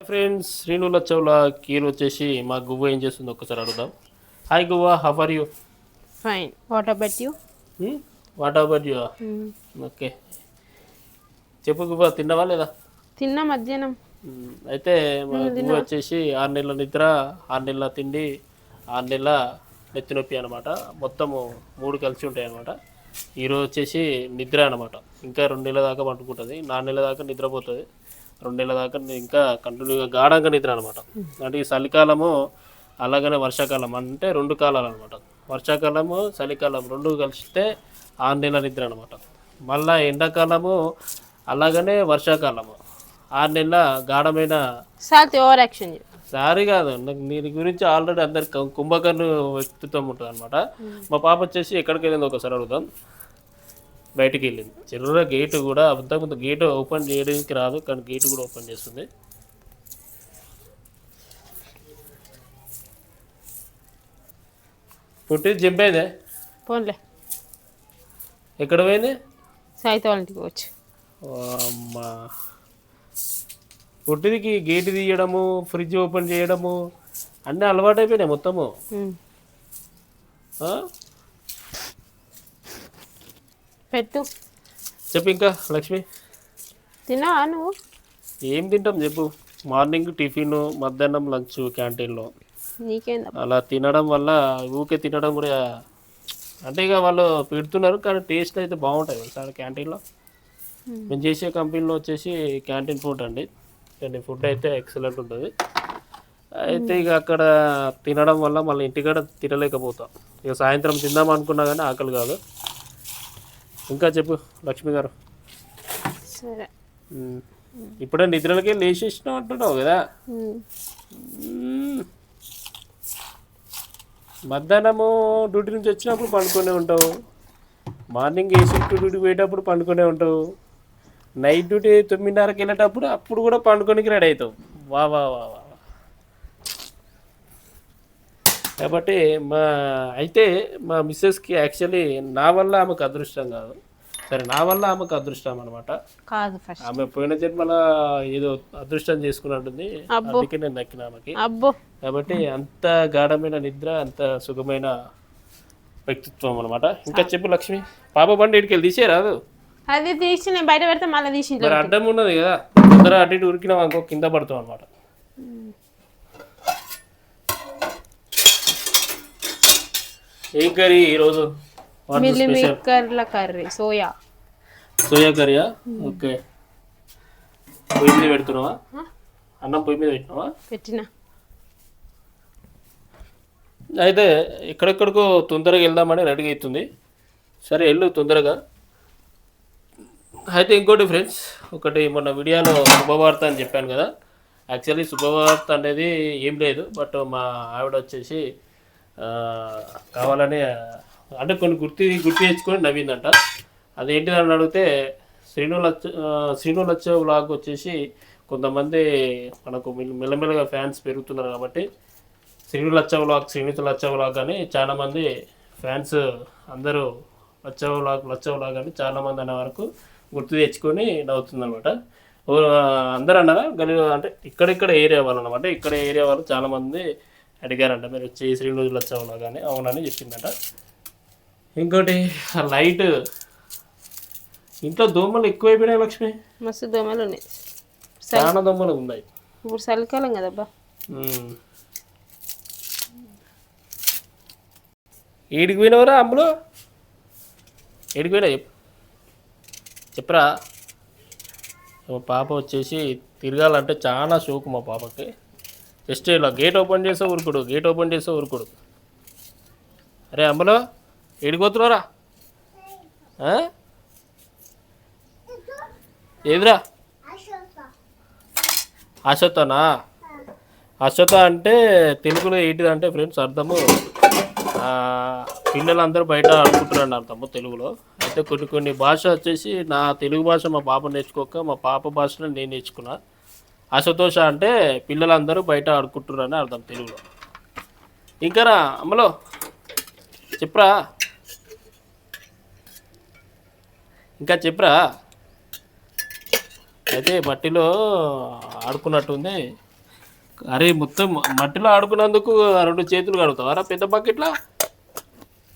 Friends శ్రీనుల చౌల kheer వచ్చేసి మా గువ్వ ఏం చేస్తుంది ఒక్కసారి అడుగుదాం. Hi Guvva how are you fine what about you what about you okay చెప్పు గువ్వ తిన్నావా లేదా? తిన్నా మధ్యాహ్నం. మ్మ్. అయితే మా గువ్వ వచ్చేసి ఆరు నెలల నిద్ర ఆరు నెలల తిండి ఆరు నెలల నెత్తి నొప్పి అనమాట మొత్తము మూడు కలిసి ఉంటాయి అనమాట ఈరోజు వచ్చేసి నిద్ర అనమాట ఇంకా రెండు నెలల దాకా పండుకుంటుంది. నాలుగు నెలల దాకా నిద్రపోతుంది. రెండు నెలల దాకా ఇంకా కంటిన్యూగా గాఢంగా నిద్ర అనమాట అంటే ఈ చలికాలము అలాగనే వర్షాకాలం అంటే రెండు కాలాలు అనమాట. వర్షాకాలము చలికాలం రెండు కలిస్తే ఆరు నెలల నిద్ర అనమాట మళ్ళా ఎండాకాలము అలాగనే వర్షాకాలము. ఆరు నెలల గాఢమైన సాల్తి ఓవర్ యాక్షన్ సారీ కాదు నాకు దీని గురించి ఆల్రెడీ అందరి కు- కుంభకర్ణు వ్యక్తిత్వం ఉంటుంది అనమాట మా పాప వచ్చేసి ఎక్కడికి వెళ్ళింది ఒకసారి అడుగుదాం. బయటికి వెళ్ళింది చిన్న గేట్ కూడా అంతకుముందు గేట్ ఓపెన్ చేయడానికి రాదు కానీ గేట్ కూడా ఓపెన్ చేస్తుంది. పుట్టి జింపేదే పోన్లే. ఎక్కడ పోయింది? సాయితో వాళ్ళ ఇంటికి పోవచ్చు. ఓ అమ్మా. పుట్టిదికి గేట్ తీయడము ఫ్రిడ్జ్ ఓపెన్ చేయడము అన్నీ అలవాటు అయిపోయినాయి మొత్తము? పెట్టు. చెప్పు ఇంకా లక్ష్మి. తిన్నావా నువ్వు ఏం తింటాం చెప్పు. మార్నింగ్ టిఫిన్ మధ్యాహ్నం లంచ్ క్యాంటీన్లో. నీకేందా? అలా తినడం వల్ల ఊకే తినడం కూడా అంటే ఇక వాళ్ళు పెడుతున్నారు కానీ టేస్ట్ అయితే బాగుంటాయి సార్ క్యాంటీన్లో. మేము చేసే కంపెనీలో వచ్చేసి క్యాంటీన్ ఫుడ్ అండి. కానీ ఫుడ్ అయితే ఎక్సలెంట్ ఉంటుంది. అయితే ఇక అక్కడ తినడం వల్ల మళ్ళీ ఇంటికాడ తినలేకపోతాం. ఇక సాయంత్రం తిందాం అనుకున్నా కానీ ఆకలి కాదు. ఇంకా చెప్పు లక్ష్మి గారు. సరే. ఇప్పుడే నిద్రలకే లేచేసినాం అంటున్నావు కదా. మధ్యాహ్నము డ్యూటీ నుంచి వచ్చినప్పుడు పండుకొనే ఉంటావు. మార్నింగ్ ఏ షిఫ్ట్ డ్యూటీ పోయేటప్పుడు పండుకొనే ఉంటావు. నైట్ డ్యూటీ తొమ్మిదిన్నరకి వెళ్ళేటప్పుడు అప్పుడు కూడా పండుకోనికి రెడీ అవుతావు. వా వా వా వా వా. కాబట్టి మా అయితే మా మిస్సెస్కి యాక్చువల్లీ నా వల్ల ఆమెకు అదృష్టం కాదు. సరే నా వల్ల ఆమెకు అదృష్టం అనమాట కాదు ఫస్ట్. ఆమె పోయిన జన్మల ఏదో అదృష్టం చేసుకున్నట్టుంది. అబ్బో. అందుకే నేను దక్కిన ఆమెకి. అబ్బో. కాబట్టి అంత గాఢమైన నిద్ర అంత సుఖమైన వ్యక్తిత్వం అనమాట ఇంకా చెప్పు లక్ష్మి పాప బండి ఇటుకెళ్ళి తీసేరాదు అది? తీసి నేను బయట పెడితే మళ్ళీ తీసి ఇంట్లో మరి అడ్డం ఉన్నది కదా. తొందర అటు ఇటు ఉరికినాం అనుకో కింద పడతాం అనమాట ఏం కర్రీ ఈరోజు మిల్లి మేకర్ల కర్రీ సోయా. సోయా కర్రీయా? ఓకే. పొయ్యి మీద పెడుతున్నావా? అన్నం పొయ్యి మీద పెట్టినావా? పెట్టిన. అయితే ఎక్కడెక్కడికో తొందరగా వెళ్దామని రెడీ అవుతుంది. సరే వెళ్ళు తొందరగా. అయితే ఇంకోటి ఫ్రెండ్స్ ఒకటి మొన్న వీడియోలో శుభవార్త అని చెప్పాను కదా. యాక్చువల్లీ శుభవార్త అనేది ఏం లేదు బట్ మా ఆవిడ వచ్చేసి కావాలని అంటే కొన్ని గుర్తి గుర్తు తెచ్చుకొని నవ్విందంట. అదేంటిది అని అడిగితే శ్రీను లచ్చ శ్రీను వ్లాగ్ వచ్చేసి కొంతమంది మనకు మెల్లమెల్లగా ఫ్యాన్స్ పెరుగుతున్నారు కాబట్టి శ్రీను లచ్చ వ్లాగ్ శ్రీనిత లచ్చ వ్లాగ్ అని చాలామంది ఫ్యాన్స్ అందరూ లచ్చ వ్లాగ్ లచ్చ వ్లాగ్ అని చాలామంది అనే వరకు గుర్తు తెచ్చుకొని నవ్వుతుందనమాట అందరూ అన్నారా? గని అంటే ఇక్కడిక్కడ ఏరియా వాళ్ళు అనమాట ఇక్కడ ఏరియా వాళ్ళు చాలామంది అడిగారంట మీరు వచ్చి శ్రీను లచ్చ వ్లాగ్ అని అవునని చెప్పిందట. ఇంకోటి లైట్ ఇంట్లో దోమలు ఎక్కువైపోయినాయి లక్ష్మి. మస్తు దోమలు ఉన్నాయి. చాలా దోమలు ఉన్నాయి. ఇప్పుడు చలికాలం కదబ్బా. ఏడికి పోయినవరా అమ్ములు? ఏడికి పోయినా చెప్పు చెప్పరా? మా పాప వచ్చేసి తిరగాలంటే చాలా షోకు మా పాపకి. జస్ట్ ఇలా గేట్ ఓపెన్ చేస్తే ఊరుకుడు గేట్ ఓపెన్ చేస్తే ఊరుకుడు. అరే అమ్మలో ఏడిపోతున్నారా ఏదిరా? అశ్వతనా అశ్వత అంటే తెలుగులో ఏంటిదంటే ఫ్రెండ్స్ అర్థము పిల్లలందరూ బయట ఆడుకుంటున్నారు అర్థము తెలుగులో. అయితే కొన్ని కొన్ని భాష వచ్చేసి నా తెలుగు భాష మా పాప నేర్చుకోక మా పాప భాషను నేను నేర్చుకున్నా. అశతోష అంటే పిల్లలందరూ బయట ఆడుకుంటున్నారని అర్థం తెలుగులో. ఇంకారా అమ్మలో చెప్పరా? ఇంకా చెప్పరా? అయితే మట్టిలో ఆడుకున్నట్టుంది. అరే మొత్తం మట్టిలో ఆడుకున్నందుకు రెండు చేతులు కడుగుతావారా పెద్ద బకెట్లా?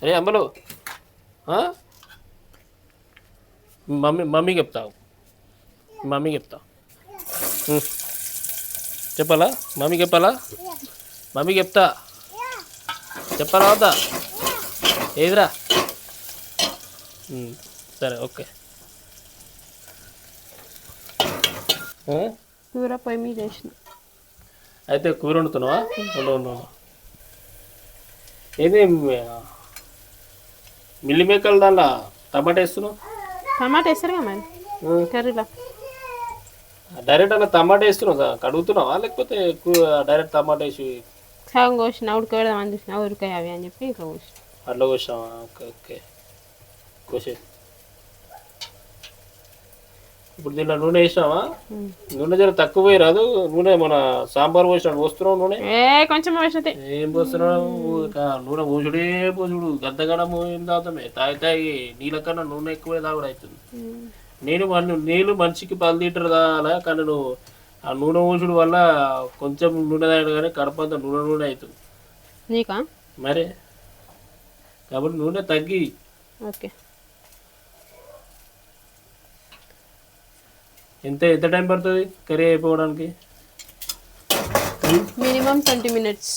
అరే అమ్మలు మమ్మీ మమ్మీ చెప్తావు. మమ్మీ చెప్తావు. చెప్పాలా? మమ్మీ చెప్పాలా? మమ్మీ చెప్తా. చెప్పాలా వద్దా? ఏదిరా. సరే ఓకే? కూర పొయ్యి మీద వేసిన. అయితే కూర వండుతున్నావా? ఉండు. ఏది మిల్లి మేకలు దానిలో టమాటా వేస్తున్నావు? టమాటా వేస్తారుగా మరి? ఉం. కర్రీలో? డైరెక్ట్ అలా టమాటా వేస్తున్నావు కడుగుతున్నావా? లేకపోతే డైరెక్ట్ టమాటా వేసి సగం కోసిన ఉడకబెడదామని చూసిన ఉరికాయ అవి అని చెప్పి ఇట్లా కోసిన. అట్లా కోసావా ఓకే ఓకే. కోసే ఇప్పుడు దీంట్లో నూనె వేసావా ఉం. నూనె జర తక్కువ పోయి రాదు. నూనె మన సాంబార్ పోసినట్టు పోస్తున్నావు నూనె? ఏ కొంచెం వేసినది ఏం పోస్తున్నావు? నూనె పోసుడే పోసుడు. గద్దగడం ఏం తాగుతామే తాగి తాగి నీళ్ళ కన్నా నూనె ఎక్కువ తాగుడు అవుతుంది. నేను మన నేను మనిషికి పది లీటర్ తాగాల కానీ నువ్వు ఆ నూనె పోసుడు వల్ల కొంచెం నూనె తాగడు కానీ కడపంతా నూనె నూనె అవుతుంది. నీకా? మరి? కాబట్టి నూనె తగ్గి. ఓకే. ఎంత ఎంత టైం పడుతుంది కర్రీ అయిపోవడానికి? Minimum twenty minutes.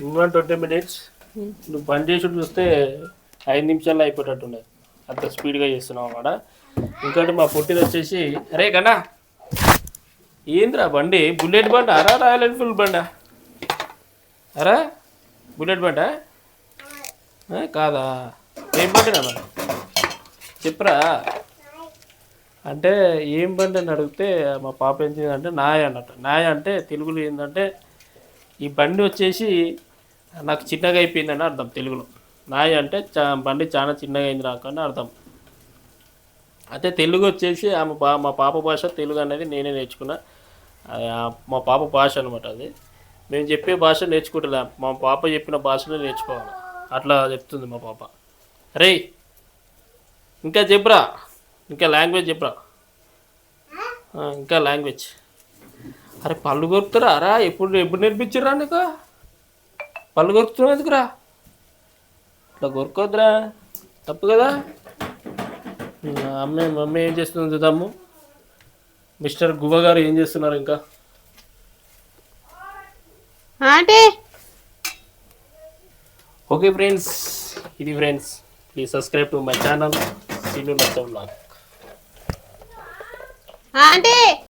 Minimum twenty minutes. నువ్వు పని చేసి చూస్తే ఐదు నిమిషాల్లో అయిపోయేటట్టున్నది అంత స్పీడ్గా చేస్తున్నావు అన్నమాట ఇంకోటి మా పుట్టిది వచ్చేసి అరే కన్నా ఏంద్రా బండి? బుల్లెట్ బండి? అరా రాయల్ ఎన్ఫీల్డ్ బండా? అరా? బుల్లెట్ బండా? కాదా? ఏం బండి నాన్న చెప్పరా? అంటే ఏం బండి అని అడిగితే మా పాప ఏం చేయాలంటే నాయ అన్నట్టు. నాయ అంటే తెలుగులో ఏంటంటే ఈ బండి వచ్చేసి నాకు చిన్నగా అయిపోయిందని అర్థం తెలుగులో. నాయ అంటే చా బండి చాలా చిన్నగా అయింది నాకు అని అర్థం. అంటే తెలుగు వచ్చేసి ఆమె బా మా పాప భాష తెలుగు అనేది నేనే నేర్చుకున్నా. మా పాప భాష అనమాట అది. మేము చెప్పే భాష నేర్చుకుంటలే. మా పాప చెప్పిన భాషనే నేర్చుకోవాలి. అట్లా చెప్తుంది మా పాప. రే ఇంకా చెప్పురా ఇంకా లాంగ్వేజ్ చెప్పురా ఇంకా లాంగ్వేజ్. అరే పళ్ళు కొరుకుతారా? రా ఎప్పుడు ఎప్పుడు నేర్పించరా నీకు? పళ్ళు కొరుకుతున్నావు ఎందుకురా? ఇట్లా కొరుకోద్దురా తప్పు కదా? అమ్మే మమ్మీ ఏం చేస్తుంది చూద్దాము. మిస్టర్ గువ్వ గారు ఏం చేస్తున్నారు ఇంకా? ఆంటీ! ఓకే ఫ్రెండ్స్ ఇది friends please subscribe to my channel. Scene నచ్చం బ్లాగ్ ఆంటీ!